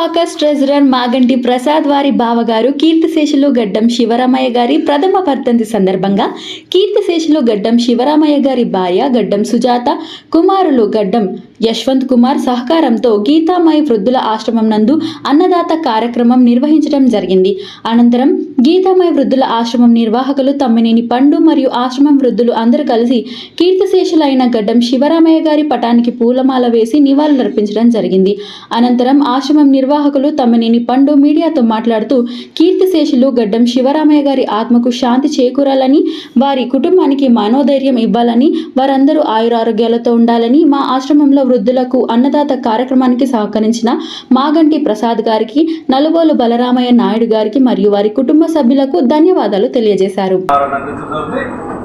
Walkers treasurer Maganti Prasad వారి బావగారు కీర్తిశేషులు గడ్డం శివరామయ్య గారి ప్రథమ వర్ధంతి సందర్భంగా కీర్తిశేషులు గడ్డం శివరామయ్య గారి భార్య గడ్డం సుజాత కుమారులు గడ్డం యశ్వంత్ కుమార్ సహకారంతో గీతామయ వృద్ధుల ఆశ్రమం నందు అన్నదాత కార్యక్రమం నిర్వహించడం జరిగింది. అనంతరం గీతామయ వృద్ధుల ఆశ్రమం నిర్వాహకులు తమ్మినేని పండు మరియు ఆశ్రమం వృద్ధులు అందరూ కలిసి కీర్తిశేషులైన గడ్డం శివరామయ్య గారి పటానికి పూలమాల వేసి నివాళులర్పించడం జరిగింది. అనంతరం ఆశ్రమం నిర్వాహకులు తమ్మినేని పండు మీడియాతో మాట్లాడుతూ కీర్తిశేషులు గడ్డం శివరామయ్య గారి ఆత్మకు శాంతి చేకూరాలని వారి కుటుంబానికి మనోధైర్యం ఇవ్వాలని వారందరూ ఆయురారోగ్యాలతో ఉండాలని మా ఆశ్రమంలో వృద్ధులకు అన్నదాత కార్యక్రమానికి సహకరించిన మాగంటి ప్రసాద్ గారికి నలుగోలు బలరామయ్య నాయుడు గారికి మరియు వారి కుటుంబ సభ్యులకు ధన్యవాదాలు తెలియజేశారు.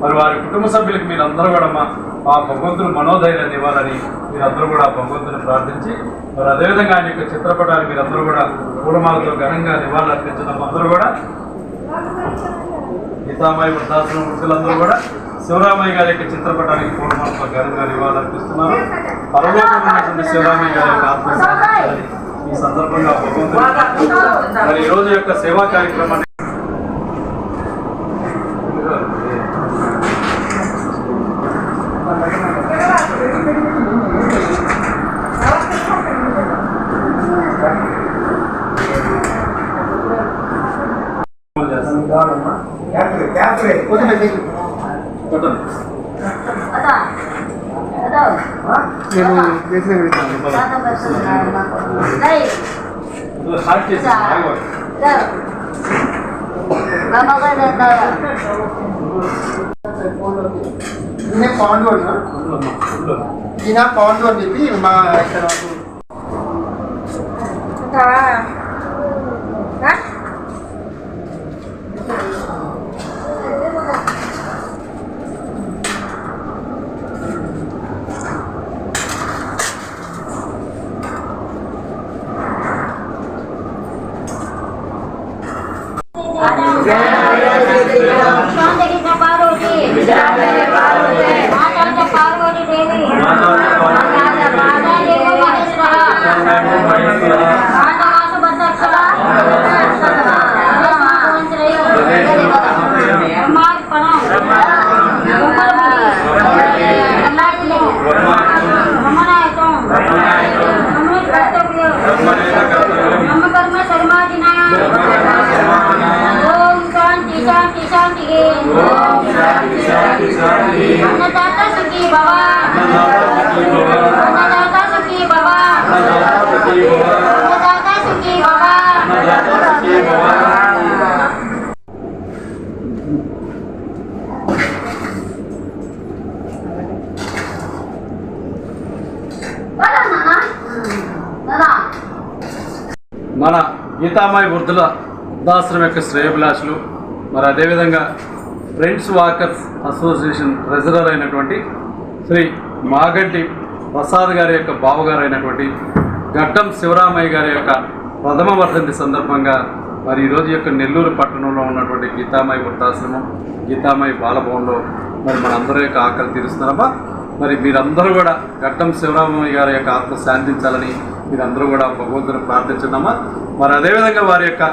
మరి వారి కుటుంబ సభ్యులకు మీరందరూ కూడా మా ఆ భగవంతుడు మనోధైర్యాన్ని ఇవ్వాలని మీరందరూ కూడా భగవంతుని ప్రార్థించి మరి అదేవిధంగా ఆయన యొక్క చిత్రపటాన్ని మీరందరూ కూడా పూలమాలతో ఘనంగా నివాళులర్పించడం అందరూ కూడా గీతామాయి వృద్ధాశ్రమం వృద్ధులందరూ కూడా శివరామయ్య గారి యొక్క చిత్రపటానికి పూలమాలతో ఘనంగా నివాళులర్పిస్తున్నారు పరలోకంలో ఉన్నటువంటి శివరామయ్య గారి యొక్క ఆత్మ ఈ సందర్భంగా భగవంతుడు మరి ఈ రోజు యొక్క సేవా కార్యక్రమాన్ని నేను చేసిన విధానం ఇందులో స్టార్ట్ చేసి ఆగవాలి. ఈయన పవన్ వాడు అందులో అమ్మా, అందులో. ఈయన పవన్ అని చెప్పి మా ఇక్కడ శాంతకృష్ణ మన గీతామాయి వృద్ధుల వృద్ధాశ్రమం యొక్క శ్రేయభిలాషులు మరి అదేవిధంగా ఫ్రెండ్స్ వాకర్స్ అసోసియేషన్ ట్రెజరర్ అయినటువంటి శ్రీ మాగంటి ప్రసాద్ గారి యొక్క బావగారు అయినటువంటి గడ్డం శివరామయ్య గారి యొక్క ప్రథమ వర్ధంతి సందర్భంగా మరి ఈరోజు యొక్క నెల్లూరు పట్టణంలో ఉన్నటువంటి గీతామాయి వృద్ధాశ్రమం గీతామాయి బాలభవన్లో మరి మనందరూ యొక్క ఆకలి తీరుస్తున్నారమ్మా. మరి మీరందరూ కూడా గడ్డం శివరామయ్య గారి యొక్క ఆత్మ శాంతించాలని మీరందరూ కూడా భగవంతుని ప్రార్థించున్నామా మరి అదేవిధంగా వారి యొక్క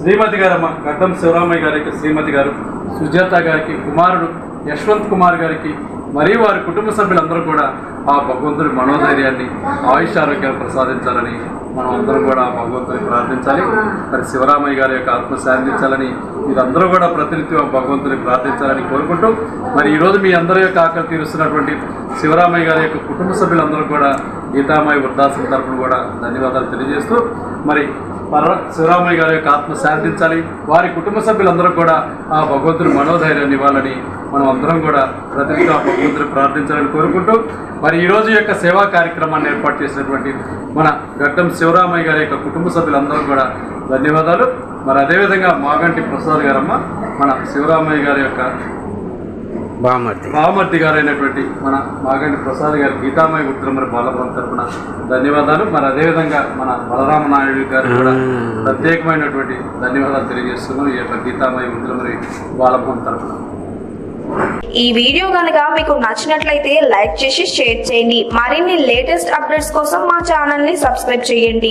శ్రీమతి గారమ్మ గడ్డం శివరామయ్య గారి యొక్క శ్రీమతి గారు సుజాత గారికి కుమారుడు యశ్వంత్ కుమార్ గారికి మరియు వారి కుటుంబ సభ్యులందరూ కూడా ఆ భగవంతుడి మనోధైర్యాన్ని ఆయుష్ ఆరోగ్యాన్ని ప్రసాదించాలని మనం అందరం కూడా ఆ భగవంతుని ప్రార్థించాలి. మరి శివరామయ్య గారి యొక్క ఆత్మ శాంతించాలని మీరందరూ కూడా ప్రతినిత్యం భగవంతుని ప్రార్థించాలని కోరుకుంటూ మరి ఈరోజు మీ అందరి యొక్క ఆకలి తీరుస్తున్నటువంటి శివరామయ్య గారి యొక్క కుటుంబ సభ్యులందరూ కూడా గీతామయ్య వృద్ధాశ్రమం తరఫున కూడా ధన్యవాదాలు తెలియజేస్తూ మరి పర శివరామయ్య గారి యొక్క ఆత్మ శాంతించాలి. వారి కుటుంబ సభ్యులందరూ కూడా ఆ భగవంతుని మనోధైర్యాన్ని ఇవ్వాలని మనం అందరం కూడా ప్రతినిధిగా ఆ భగవంతుని ప్రార్థించాలని కోరుకుంటూ మరి ఈరోజు యొక్క సేవా కార్యక్రమాన్ని ఏర్పాటు చేసినటువంటి మన గడ్డం శివరామయ్య గారి యొక్క కుటుంబ సభ్యులందరూ కూడా ధన్యవాదాలు. మరి అదేవిధంగా మాగంటి ప్రసాద్ గారమ్మ మన శివరామయ్య గారి యొక్క బామర్తి. గారు అయినటువంటి మన మాగంటి ప్రసాద్ గారి గీతామయ ఉత్తరమరి బాలపురం తరపున ధన్యవాదాలు. మరి అదేవిధంగా మన బలరామ నాయుడు గారు కూడా ప్రత్యేకమైనటువంటి ధన్యవాదాలు తెలియజేస్తున్నాం. ఈ యొక్క గీతామయ ఉత్తరమరి బాలపురం తరపున. ఈ వీడియో కనుక మీకు నచ్చినట్లయితే లైక్ చేసి షేర్ చేయండి. మరిన్ని లేటెస్ట్ అప్డేట్స్ కోసం మా ఛానల్ని సబ్స్క్రైబ్ చేయండి.